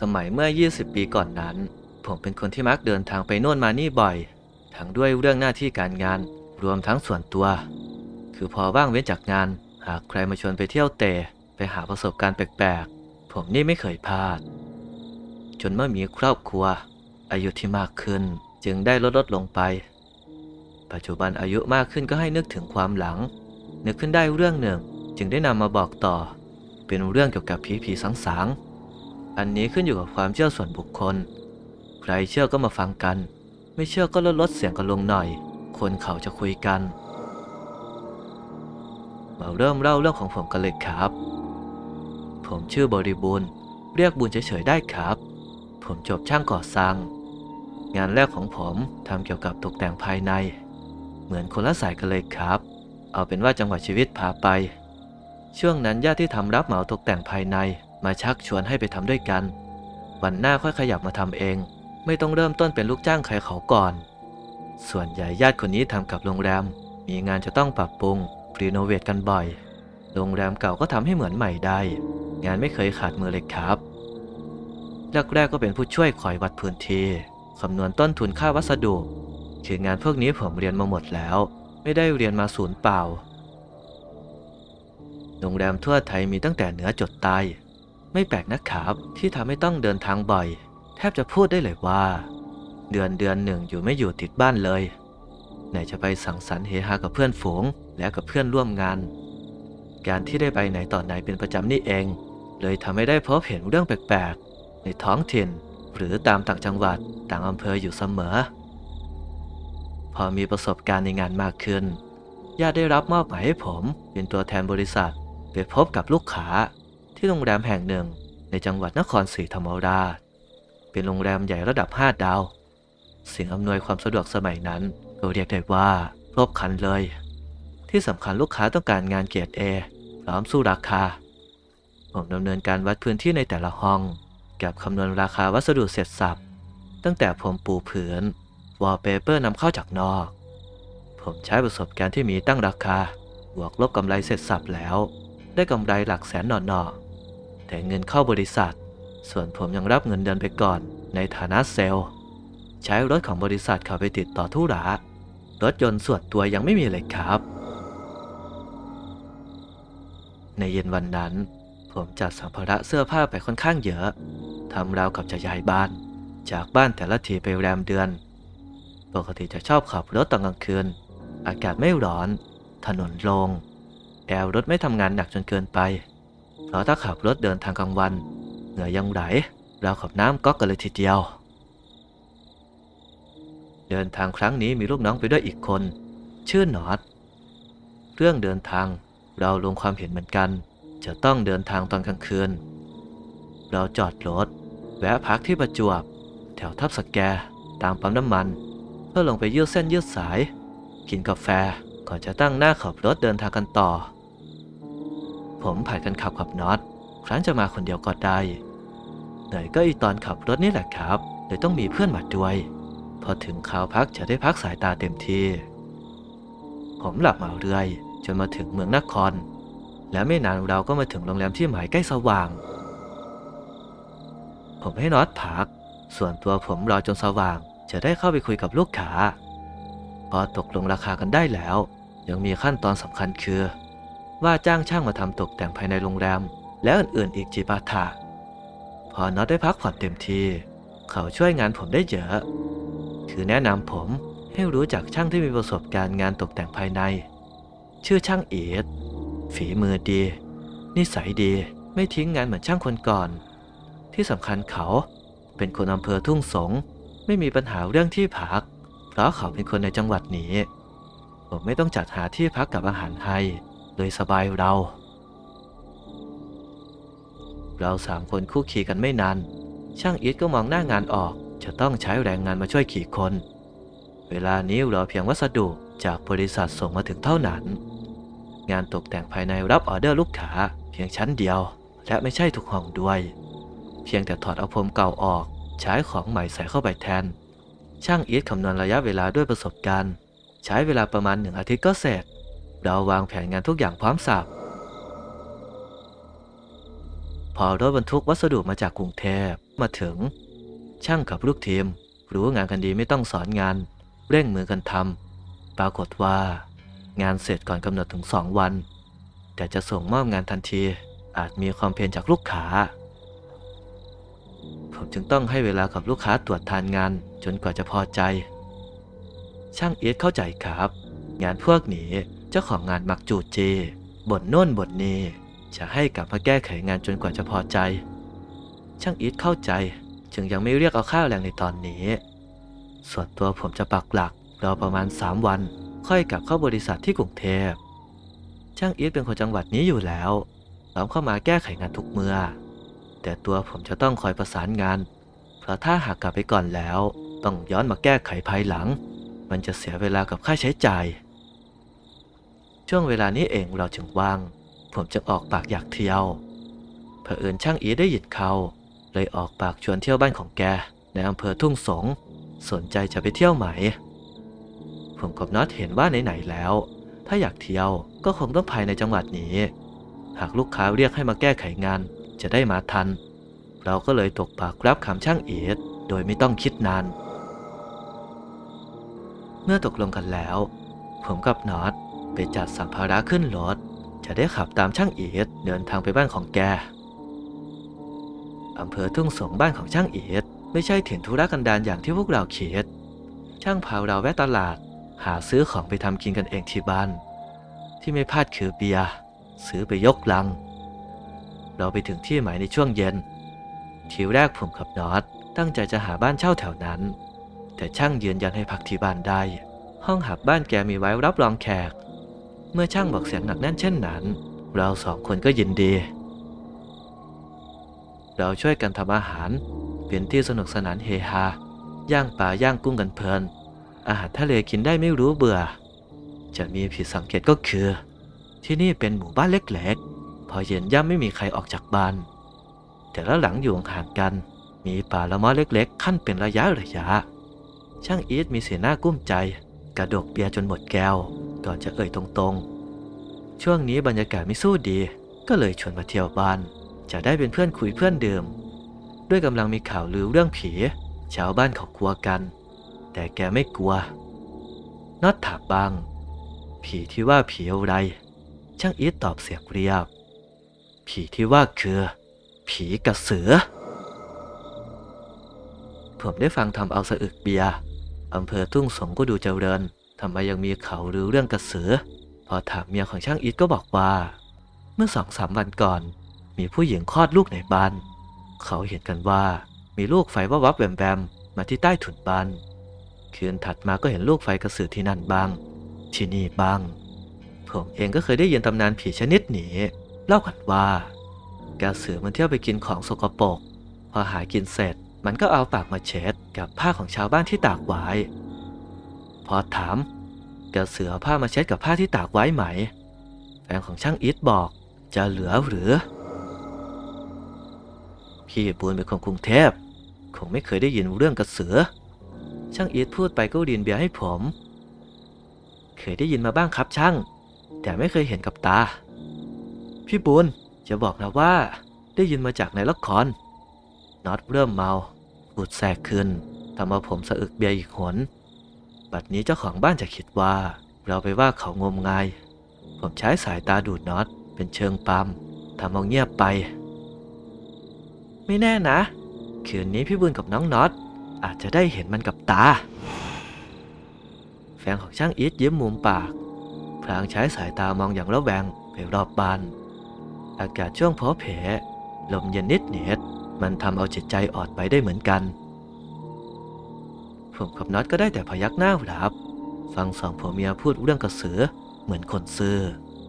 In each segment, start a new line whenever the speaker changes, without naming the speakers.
สมัยเมื่อ 20 ปีก่อนนั้น ผมเป็นคนที่มักเดินทางไปโน่นมานี่บ่อย ทั้งด้วยเรื่องหน้าที่การงานรวมทั้งส่วนตัว คือพอว่างเว้นจากงาน หากใครมาชวนไปเที่ยวเตะไปหาประสบการณ์แปลกๆ ผมนี่ไม่เคยพลาด จนเมื่อมีครอบครัว อายุที่มากขึ้นจึงได้ลดลดลงไป ปัจจุบันอายุมากขึ้นก็ให้นึกถึงความหลัง นึกขึ้นได้เรื่องหนึ่งจึงได้นำมาบอกต่อ เป็นเรื่องเกี่ยวกับผีผีสังสางๆ อันนี้ขึ้นอยู่กับความเชื่อส่วนบุคคล ใครเชื่อก็มาฟังกัน ไม่เชื่อก็ลดลดเสียงกันลงหน่อย คนเขาจะคุยกัน มาเริ่มเล่าเรื่องของผมกันเลยครับ ผมชื่อบริบูรณ์เรียกบุญเฉยๆได้ครับ ผมจบช่างก่อสร้าง งานแรกของผมทำเกี่ยวกับตกแต่งภายใน เหมือนคนละสายกันเลยครับ เอาเป็นว่าจังหวะชีวิตพาไป ช่วงนั้นญาติที่ทำรับเหมาตกแต่งภายใน มาชักชวนให้ไปทำด้วยกัน วันหน้าค่อยขยับมาทำเอง ไม่ต้องเริ่มต้นเป็นลูกจ้างใครเขาก่อน ส่วนใหญ่ญาติคนนี้ทำกับโรงแรม มีงานจะต้องปรับปรุงรีโนเวทกันบ่อย โรงแรมเก่าก็ทำให้เหมือนใหม่ได้ งานไม่เคยขาดมือเลยครับแรกๆก็เป็นผู้ช่วยคอยวัดพื้นที่คำนวณต้นทุนค่าวัสดุ คืองานพวกนี้ผมเรียนมาหมดแล้ว ไม่ได้เรียนมาศูนย์เปล่า โรงแรมทั่วไทยมีตั้งแต่เหนือจดใต้ ไม่แปลกนะครับ ที่ทำให้ต้องเดินทางบ่อย แทบจะพูดได้เลยว่า เดือนเดือนหนึ่งอยู่ไม่อยู่ติดบ้านเลยไหนจะไปสังสรรค์เฮฮากับเพื่อนฝูง และกับเพื่อนร่วมงาน การที่ได้ไปไหนต่อไหนเป็นประจำนี่เอง เลยทำให้ได้พบเห็นเรื่องแปลกๆ ในท้องถิ่น หรือตามต่างจังหวัดต่างอำเภออยู่เสมอ พอมีประสบการณ์ในงานมากขึ้นญาติได้รับมอบหมายให้ผม เป็นตัวแทนบริษัท ไปพบกับลูกค้า ที่โรงแรมแห่งหนึ่งในจังหวัดนครศรีธรรมราช เป็นโรงแรมใหญ่ระดับ 5 ดาว สิ่งอำนวยความสะดวกสมัยนั้นก็เรียกได้ว่าครบครันเลย ที่สำคัญลูกค้าต้องการงานเกียรติเอพร้อมสู้ราคา ผมดำเนินการวัดพื้นที่ในแต่ละห้อง กับคำนวณราคาวัสดุเสร็จสับ ตั้งแต่ผมปูผืนวอลเปเปอร์นำเข้าจากนอก ผมใช้ประสบการณ์ที่มีตั้งราคา บวกลบกำไรเสร็จสับแล้ว ได้กำไรหลักแสนหนอๆ แต่เงินเข้าบริษัท ส่วนผมยังรับเงินเดือนไปก่อน ในฐานะเซลล์ ใช้รถของบริษัทขับไปติดต่อธุระรถยนต์ส่วนตัวยังไม่มีเลยครับ ในเย็นวันนั้น ผมจัดสัมภาระเสื้อผ้าไปค่อนข้างเยอะทำราวกับจะย้ายบ้าน จากบ้านแต่ละทีไปแรมเดือน ปกติจะชอบขับรถตอนกลางคืน อากาศไม่ร้อน ถนนโลง่งแอร์รถไม่ทำงานหนักจนเกินไป เพราะถ้าขับรถเดินทางกลางวัน เหงื่อยังไหลราวกับน้ำก๊อกกันเลยทีเดียว เดินทางครั้งนี้มีลูกน้องไปด้วยอีกคน ชื่อหนอดเรื่องเดินทางเราลงความเห็นเหมือนกัน จะต้องเดินทางตอนกลางคืน เราจอดรถแวะพักที่ประจวบ แถวทับสแกตามปั๊มน้ำมัน เพื่อลงไปยืดเส้นยืดสาย กินกาแฟก่อนจะตั้งหน้าขับรถเดินทางกันต่อ ผมผ่านกันขับกับน็อต ครั้นจะมาคนเดียวก็ได้เหนื่อยก็อีตอนขับรถนี่แหละครับเลยต้องมีเพื่อนมาด้วย พอถึงคราวพักจะได้พักสายตาเต็มที่ ผมหลับมาเรื่อยจนมาถึงเมืองนคร และไม่นานเราก็มาถึงโรงแรมที่หมายใกล้สว่าง ผมให้น็อตพัก ส่วนตัวผมรอจนสว่าง จะได้เข้าไปคุยกับลูกค้าพอตกลงราคากันได้แล้ว ยังมีขั้นตอนสำคัญคือ ว่าจ้างช่างมาทำตกแต่งภายในโรงแรม และอื่นๆอีกจีบาถะพอน็อตได้พักผ่อนเต็มที่ เขาช่วยงานผมได้เยอะคือแนะนำผมให้รู้จักช่างที่มีประสบการณ์งานตกแต่งภายใน ชื่อช่างเอีดฝีมือดี นิสัยดีไม่ทิ้งงานเหมือนช่างคนก่อน ที่สำคัญเขาเป็นคนอำเภอทุ่งสงไม่มีปัญหาเรื่องที่พัก เพราะเขาเป็นคนในจังหวัดนี้ ผมไม่ต้องจัดหาที่พักกับอาหารให้ เลยสบายเรา เราสามคนคู่ขี่กันไม่นาน ช่างอีทก็มองหน้างานออก จะต้องใช้แรงงานมาช่วยขี่คน เวลานี้รอเพียงวัสดุจากบริษัทส่งมาถึงเท่านั้น งานตกแต่งภายในรับออเดอร์ลูกค้าเพียงชั้นเดียว และไม่ใช่ทุกห้องด้วย เพียงแต่ถอดเอาพรมเก่าออก ใช้ของใหม่ใส่เข้าไปแทน ช่างอีทคำนวณระยะเวลาด้วยประสบการณ์ ใช้เวลาประมาณหนึ่งอาทิตย์ก็เสร็จ เราวางแผนงานทุกอย่างพร้อมสับพอรถบรรทุกวัสดุมาจากกรุงเทพมาถึง ช่างกับลูกทีม รู้งานกันดีไม่ต้องสอนงาน เร่งมือกันทำปรากฏว่า งานเสร็จก่อนกำหนดถึงสองวัน แต่จะส่งมอบงานทันทีอาจมีความเพียรจากลูกค้า ผมจึงต้องให้เวลากับลูกค้าตรวจทานงานจนกว่าจะพอใจ ช่างเอียดเข้าใจครับ งานพวกนี้ จ้าของงานมักจูดเจบ่นโน่นบ่นนี่จะให้กลับมาแก้ไขงานจนกว่าจะพอใจ ช่างอีทเข้าใจจึงยังไม่เรียกเอาค่าแรงในตอนนี้ ส่วนตัวผมจะปักหลักรอประมาณ 3 วัน ค่อยกลับเข้าบริษัทที่กรุงเทพ ช่างอีทเป็นคนจังหวัดนี้อยู่แล้วพร้อมเข้ามาแก้ไขงานทุกเมื่อ แต่ตัวผมจะต้องคอยประสานงาน เพราะถ้าหากกลับไปก่อนแล้ว ต้องย้อนมาแก้ไขภายหลัง มันจะเสียเวลากับค่าใช้จ่าย ช่วงเวลานี้เองเราจึงว่าง ผมจะออกปากอยากเที่ยวเผอิญช่างอีได้หยินเขาเลยออกปากชวนเที่ยวบ้านของแก ในอำเภอทุ่งสง สนใจจะไปเที่ยวไหม ผมกับน็อตเห็นว่าไหนๆแล้ว ถ้าอยากเที่ยวก็คงต้องภายในจังหวัดนี้ หากลูกค้าเรียกให้มาแก้ไขงานจะได้มาทัน เราก็เลยตกปากรับคำช่างเอียดโดยไม่ต้องคิดนาน เมื่อตกลงกันแล้ว ผมกับน็อต ไปจัดสัมภาระขึ้นรถ จะได้ขับตามช่างเอียดเดินทางไปบ้านของแก อำเภอทุ่งสงบ้านของช่างเอียดไม่ใช่ถิ่นธุรกันดารอย่างที่พวกเราคิด ช่างพาเราแวะตลาด หาซื้อของไปทำกินกันเองที่บ้าน ที่ไม่พลาดคือเบียร์ซื้อไปยกลัง เราไปถึงที่หมายในช่วงเย็น ทีแรกผมกับนอตตั้งใจจะหาบ้านเช่าแถวนั้น แต่ช่างยืนยันให้พักที่บ้านได้ ห้องหับบ้านแกมีไว้รับรองแขก เมื่อช่างบอกเสียงหนักแน่นเช่นนั้น เราสองคนก็ยินดี เราช่วยกันทำอาหาร เป็นที่สนุกสนานเฮฮา ย่างปลาย่างกุ้งกันเพลิน อาหารทะเลกินได้ไม่รู้เบื่อ จะมีผิดสังเกตก็คือ ที่นี่เป็นหมู่บ้านเล็กๆ พอเย็นย่ำไม่มีใครออกจากบ้าน แต่ละหลังอยู่ห่างกัน มีป่าละมอเล็กๆ ขั้นเป็นระยะระยะ ช่างอีทมีเสียหน้ากุ้มใจ กระดกเบียร์จนหมดแก้ว ก่อนจะเอ่ยตรงๆ ช่วงนี้บรรยากาศไม่สู้ดี ก็เลยชวนมาเที่ยวบ้าน จะได้เป็นเพื่อนคุยเพื่อนเดิม ด้วยกำลังมีข่าวลือเรื่องผี ชาวบ้านเขากลัวกัน แต่แกไม่กลัวน็อตถามบ้าง ผีที่ว่าผีอะไร ช่างอีทตอบเสียงเรียบ ผีที่ว่าคือ ผีกระสือ ผมได้ฟังทำเอาสะอึกเบียอำเภอทุ่งสงก็ดูเจริญ ทำไมยังมีเขาหรือเรื่องกระสือ พอถามเมียของช่างอีทก็บอกว่า เมื่อสองสามวันก่อน มีผู้หญิงคลอดลูกในบ้าน เขาเห็นกันว่ามีลูกไฟวับวับแวมแวมมาที่ใต้ถุนบ้านคืนถัดมาก็เห็นลูกไฟกระสือที่นั่นบ้าง ที่นี่บ้าง ผมเองก็เคยได้ยินตำนานผีชนิดนี้เล่ากันว่ากระสือมันเที่ยวไปกินของสกปรกพอหากินเสร็จมันก็เอาปากมาเช็ดกับผ้าของชาวบ้านที่ตากไว้ พอถาม กระสือผ้ามาเช็ดกับผ้าที่ตากไว้ไหม แฟนของช่างอีทบอกจะเหลือหรือ พี่ปูนเป็นคนกรุงเทพคงไม่เคยได้ยินเรื่องกระเสือ ช่างอีทพูดไปก็ดินเบียร์ให้ผม เคยได้ยินมาบ้างครับช่าง แต่ไม่เคยเห็นกับตา พี่ปูนจะบอกนะว่า ได้ยินมาจากในละครน็อตเริ่มเมาอุดแสกขึ้นทำเอาผมสะอึกเบียร์อีกหน บัดนี้เจ้าของบ้านจะคิดว่า เราไปว่าเขางมงาย ผมใช้สายตาดูดน็อตเป็นเชิงปั๊มทำเอาเงียบไป ไม่แน่นะ คืนนี้พี่บุญกับน้องน็อตอาจจะได้เห็นมันกับตา แฟนของช่างอีทยิ้มมุมปาก พลางใช้สายตามองอย่างระแวงไปรอบบ้าน อากาศช่วงเพอเพลมเย็นนิดเนียดมันทำเอาจิตใจอ่อนไปได้เหมือนกัน ผมกับน็อตก็ได้แต่พยักหน้ารับ ฟังสองผัวเมียพูดเรื่องกระสือ เหมือนคนซื่อ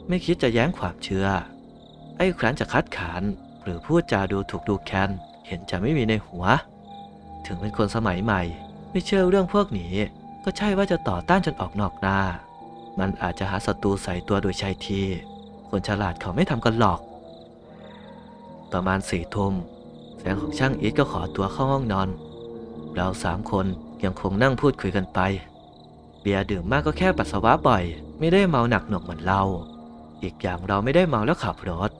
ไม่คิดจะแย้งความเชื่อ ไอ้ครั้นจะคัดขานหรือพูดจาดูถูกดูแคลนเห็นจะไม่มีในหัว ถึงเป็นคนสมัยใหม่ ไม่เชื่อเรื่องพวกนี้ ก็ใช่ว่าจะต่อต้านจนออกนอกหน้า มันอาจจะหาศัตรูใส่ตัวโดยใช่ทีคนฉลาดเขาไม่ทำกันหรอก ประมาณสี่ทุ่มแฟนของช่างอีทก็ขอตัวเข้าห้องนอน เราสามคน ยังคงนั่งพูดคุยกันไป เบียร์ดื่มมากก็แค่ปัสสาวะบ่อย ไม่ได้เมาหนักหน่วงเหมือนเรา อีกอย่างเราไม่ได้เมาแล้วขับรถ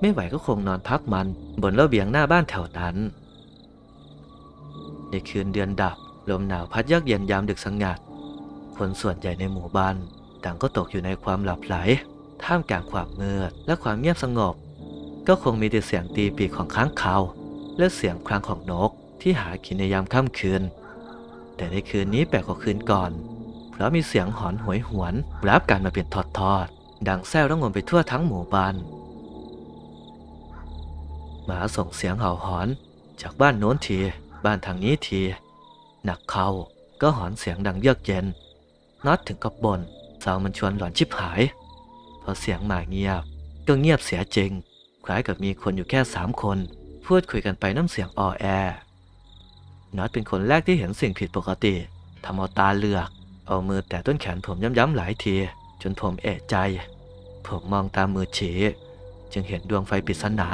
ไม่ไหวก็คงนอนพักมัน บนระเบียงหน้าบ้านแถวนั้น ในคืนเดือนดับ ลมหนาวพัดเยือกเย็นยามดึกสงัด คนส่วนใหญ่ในหมู่บ้านต่างก็ตกอยู่ในความหลับไหล ท่ามกลางความมืดและความเงียบสงบ ก็คงมีแต่เสียงตีปีกของค้างคาว และเสียงครางของนกที่หากินในยามค่ำคืน แต่ในคืนนี้แปลกกว่าคืนก่อน เพราะมีเสียงหอนหวยหวนรับกันมาเป็นทอดๆดังแซวระงมไปทั่วทั้งหมู่บ้านหมาส่งเสียงเห่าหอน จากบ้านโน้นที บ้านทางนี้ที หนักเขาก็หอนเสียงดังเยือกเย็นน็อตถึงกับบน่นสามันชวนหลอนชิบหาย พอเสียงหมาเงียบ ก็เงียบเสียจริง คล้ายกับมีคนอยู่แค่สามคน พูดคุยกันไปน้ำเสียงอ่อแอ น็อตเป็นคนแรกที่เห็นสิ่งผิดปกติทำเอาตาเลือก เอามือแตะต้นแขนผมย้ำๆหลายที จนผมเอะใจ ผมมองตามมือฉีจึงเห็นดวงไฟปริศนา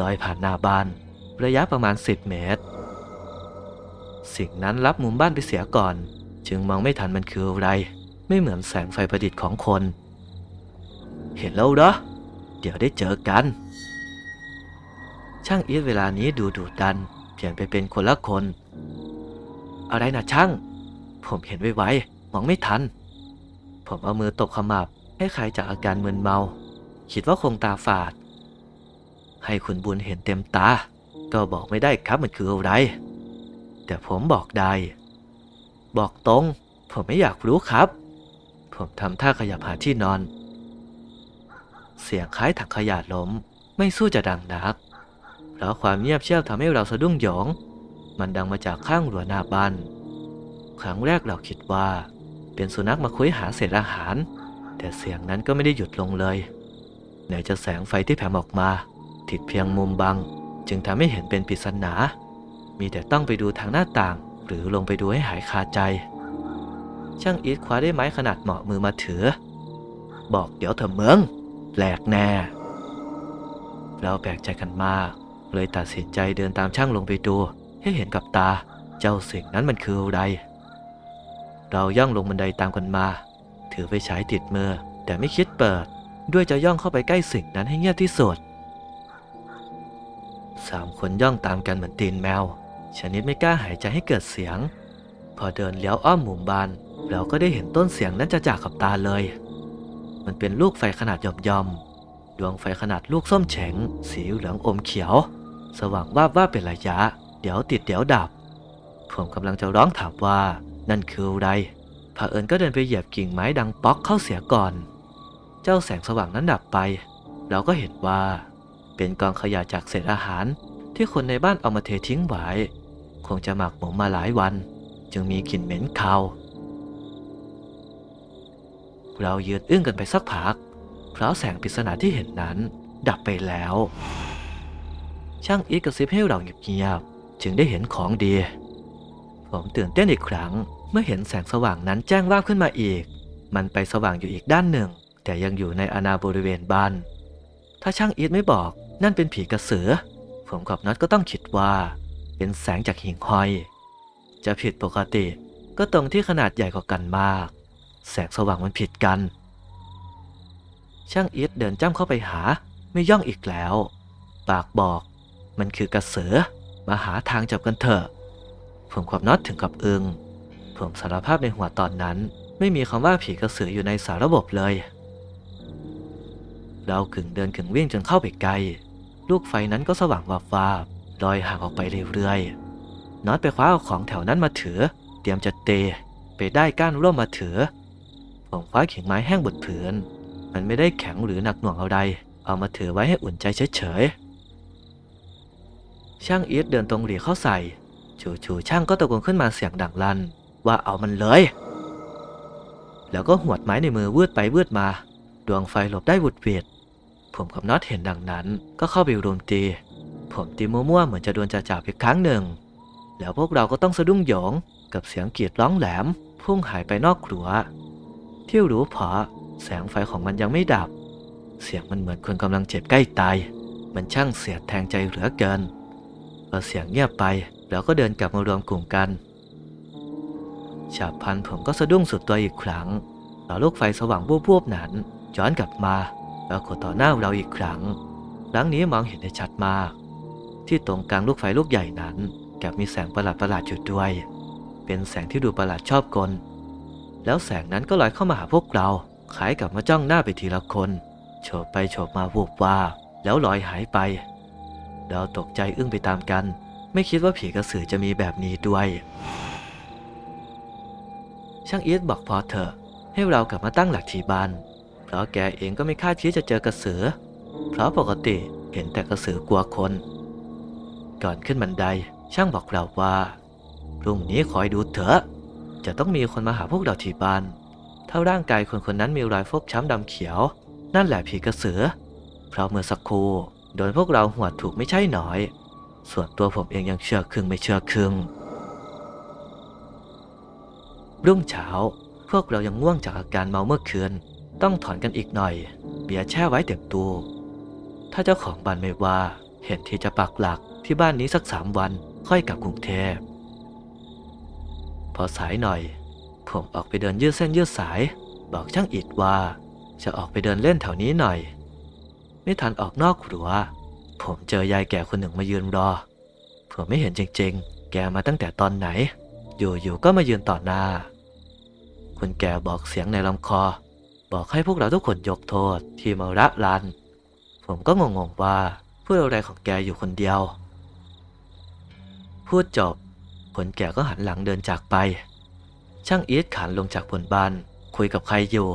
ลอยผ่านหน้าบ้าน ระยะประมาณ 10 เมตร สิ่งนั้นรับมุมบ้านไปเสียก่อน จึงมองไม่ทันมันคืออะไร ไม่เหมือนแสงไฟประดิษฐ์ของคน เห็นแล้วเหรอ เดี๋ยวได้เจอกัน ช่างอีทเวลานี้ดูดุดัน ลี่ยนไปเป็นคนละคน อะไรนะช่าง ผมเห็นไวๆมองไม่ทัน ผมเอามือตบขมับให้ใครจากอาการมึนเมา คิดว่าคงตาฝาด ให้คุณบุญเห็นเต็มตา ก็บอกไม่ได้ครับมันคืออะไร แต่ผมบอกได้ บอกตรง ผมไม่อยากรู้ครับ ผมทำท่าขยับหาที่นอน เสียงคล้ายถังขยะล้ม ไม่สู้จะดังนัก เพราะความเงียบเชียบทำให้เราสะดุ้งหยอง มันดังมาจากข้างรั้วหน้าบ้าน ครั้งแรกเราคิดว่า เป็นสุนัขมาคุยหาเศษอาหาร แต่เสียงนั้นก็ไม่ได้หยุดลงเลยไหนจะแสงไฟที่แผ่ออกมาติดเพียงมุมบัง จึงทำให้เห็นเป็นปริศนา มีแต่ต้องไปดูทางหน้าต่าง หรือลงไปดูให้หายคาใจ ช่างอีทคว้าได้ไม้ขนาดเหมาะมือมาถือ บอกเดี๋ยวเถอะเมืองแปลกแน่ เราแปลกใจกันมาก เลยตัดสินใจเดินตามช่างลงไปดู ให้เห็นกับตา เจ้าสิ่งนั้นมันคืออะไร เราย่องลงบันไดตามกันมา ถือไฟฉายติดมือ แต่ไม่คิดเปิด ด้วยจะย่องเข้าไปใกล้สิ่งนั้นให้เงียบที่สุดสามคนย่องตามกันเหมือนตีนแมว ชนิดไม่กล้าหายใจให้เกิดเสียง พอเดินเลี้ยวอ้อมหมู่บ้าน เราก็ได้เห็นต้นเสียงนั้นจะจากกับตาเลย มันเป็นลูกไฟขนาดย่อมๆดวงไฟขนาดลูกส้มแฉง สีเหลืองอมเขียว สว่างวาบว่าบเป็นระยะ เดี๋ยวติดเดี๋ยวดับ ผมกำลังจะร้องถามว่า นั่นคืออะไรเผอิญก็เดินไปเหยียบกิ่งไม้ดังป๊อกเข้าเสียก่อน เจ้าแสงสว่างนั้นดับไป เราก็เห็นว่า เป็นกองขยะจากเศษอาหารที่คนในบ้านเอามาเททิ้งไว้ คงจะหมักหมมมาหลายวัน จึงมีกลิ่นเหม็นคาว เรายืนอึ้งกันไปสักพัก เพราะแสงปริศนาที่เห็นนั้น ดับไปแล้ว ช่างอีทกระซิบให้เราเงียบๆจึงได้เห็นของดี ผมตื่นเต้นอีกครั้ง เมื่อเห็นแสงสว่างนั้นแจ้งว่าขึ้นมาอีก มันไปสว่างอยู่อีกด้านหนึ่ง แต่ยังอยู่ในอาณาบริเวณบ้าน ถ้าช่างอีทไม่บอกนั่นเป็นผีกระสือ ผมกับน็อตก็ต้องคิดว่า เป็นแสงจากหิ่งห้อย จะผิดปกติก็ตรงที่ขนาดใหญ่กว่ากันมาก แสงสว่างมันผิดกัน ช่างอีทเดินจ้ำเข้าไปหาไม่ย่องอีกแล้ว ปากบอก มันคือกระเสือมาหาทางจับกันเถอะ ผมกับน็อตถึงกับอึงผมสารภาพในหัวตอนนั้น ไม่มีคำว่าผีกระสืออยู่ในสารระบบเลย เรากึ่งเดินกึ่งวิ่งจนเข้าไปใกล ลูกไฟนั้นก็สว่างวาบวาบลอยห่างออกไปเรื่อยๆน็อตไปคว้าเอาของแถวนั้นมาถือ เตรียมจะเตะไปได้ก้านร่วมมาถือ ผมคว้าเขียงไม้แห้งบนผืน มันไม่ได้แข็งหรือหนักหน่วงอะไรเอามาถือไว้ให้อุ่นใจเฉยๆ ช่างอีทเดินตรงหลีเข้าใส่จู่ๆช่างก็ตะโกนขึ้นมาเสียงดังลั่นว่าเอามันเลย แล้วก็หวดไม้ในมือวืดไปวืดมา ดวงไฟหลบได้วุดเวียดผมกับน็อตเห็นดังนั้น ก็เข้าไปรุมตี ผมตีมั่วๆเหมือนจะโดนจ่าจับอีกครั้งหนึ่ง แล้วพวกเราก็ต้องสะดุ้งหยองกับเสียงกรีดร้องแหลม พุ่งหายไปนอกครัวที่รู้เพราะแสงไฟของมันยังไม่ดับ เสียงมันเหมือนคนกำลังเจ็บใกล้ตาย มันช่างเสียดแทงใจเหลือเกิน อเสียงเงียบไปเราก็เดินกลับมารวมกลุ่มกันฉาบพลันผมก็สะดุ้งสุดตัวอีกครั้งแล้วลูกไฟสว่างบูบๆนั้นย้อนกลับมาปรากฏต่อหน้าเราอีกครั้ง ครั้งนี้มองเห็นได้ชัดมาก ที่ตรงกลางลูกไฟลูกใหญ่นั้นแกกับมีแสงประหลาดประหลาดๆอยู่ด้วย เป็นแสงที่ดูประหลาดชอบกล แล้วแสงนั้นก็ลอยเข้ามาหาพวกเราคล้ายกับมาจ้องหน้าไปทีละคน โฉบไปโฉบมาวูบว่า แล้วลอยหายไป เราตกใจอึ้งไปตามกัน ไม่คิดว่าผีกระสือจะมีแบบนี้ด้วย ช่างอีทบอกพอเถอะ ให้เรากลับมาตั้งหลักที่บ้าน เพราะแกเองก็ไม่คาดคิดจะเจอกระสือ เพราะปกติเห็นแต่กระสือกลัวคน ก่อนขึ้นบันไดช่างบอกเราว่าพรุ่งนี้คอยดูเถอะ จะต้องมีคนมาหาพวกเราที่บ้าน ถ้าร่างกายคนคนนั้นมีรอยฟกช้ำดำเขียว นั่นแหละผีกระสือ เพราะเมื่อสักครู่ โดนพวกเราหัวดถูกไม่ใช่หน่อย ส่วนตัวผมเองยังเชื่อครึ่งไม่เชื่อครึ่งรุ่งเช้า พวกเรายังง่วงจากอาการเมาเมื่อคืน ต้องถอนกันอีกหน่อย เบียร์แช่ไว้เต็มตู้ ถ้าเจ้าของบ้านไม่ว่า เห็นที่จะปักหลักที่บ้านนี้สักสามวันค่อยกลับกรุงเทพ พอสายหน่อย ผมออกไปเดินยืดเส้นยืดสาย บอกช่างอิดว่า จะออกไปเดินเล่นแถวนี้หน่อย ไม่ทันออกนอกครัว ผมเจอยายแก่คนหนึ่งมายืนรอ ผมไม่เห็นจริงๆ แกมาตั้งแต่ตอนไหน อยู่ๆ ก็มายืนต่อหน้า คุณแกบอกเสียงในลำคอ บอกให้พวกเราทุกคนยกโทษที่มาระลัน ผมก็งงๆว่าพูดอะไรของแกอยู่คนเดียว พูดจบ คนแก่ก็หันหลังเดินจากไป ช่างอีทขานลงจากบนบ้านคุยกับใครอยู่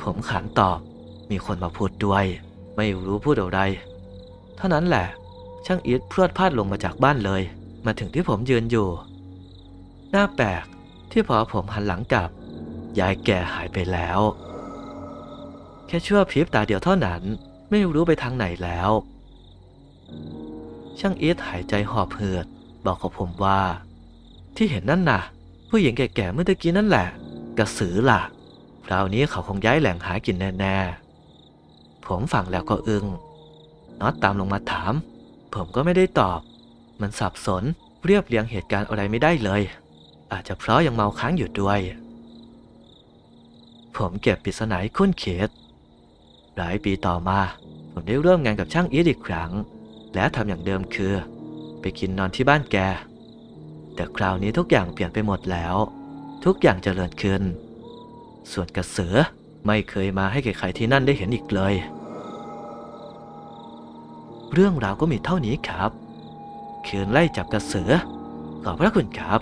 ผมขานตอบมีคนมาพูดด้วย ไม่รู้พูดอะไร เท่านั้นแหละ ช่างอีทพรวดพลาดลงมาจากบ้านเลย มาถึงที่ผมยืนอยู่ หน้าแปลกที่พอผมหันหลังกลับ ยายแก่หายไปแล้ว แค่ชั่วพริบตาเดียวเท่านั้น ไม่รู้ไปทางไหนแล้ว ช่างอีทหายใจหอบเหือด บอกกับผมว่า ที่เห็นนั่นน่ะ ผู้หญิงแก่ๆเมื่อตะกี้นั่นแหละ กระสือล่ะคราวนี้เขาคงย้ายแหล่งหากินแน่ๆ ผมฟังแล้วก็อึง้งน็อตตามลงมาถาม ผมก็ไม่ได้ตอบ มันสับสนเรียบเรียงเหตุการณ์อะไรไม่ได้เลย อาจจะเพราะยังเมาค้างอยู่ด้วย ผมเก็บปริศนาคุ้นเขตหลายปีต่อมา ผมได้ร่วมงานกับช่างอีทอีกครั้ง และทำอย่างเดิมคือ ไปกินนอนที่บ้านแก แต่คราวนี้ทุกอย่างเปลี่ยนไปหมดแล้ว ทุกอย่างเจริญขึ้น ส่วนกระเสือไม่เคยมาให้ใครๆที่นั่นได้เห็นอีกเลย เรื่องราวก็มีเท่านี้ครับ คืนไล่จับกระเสือขอบพระคุณครับ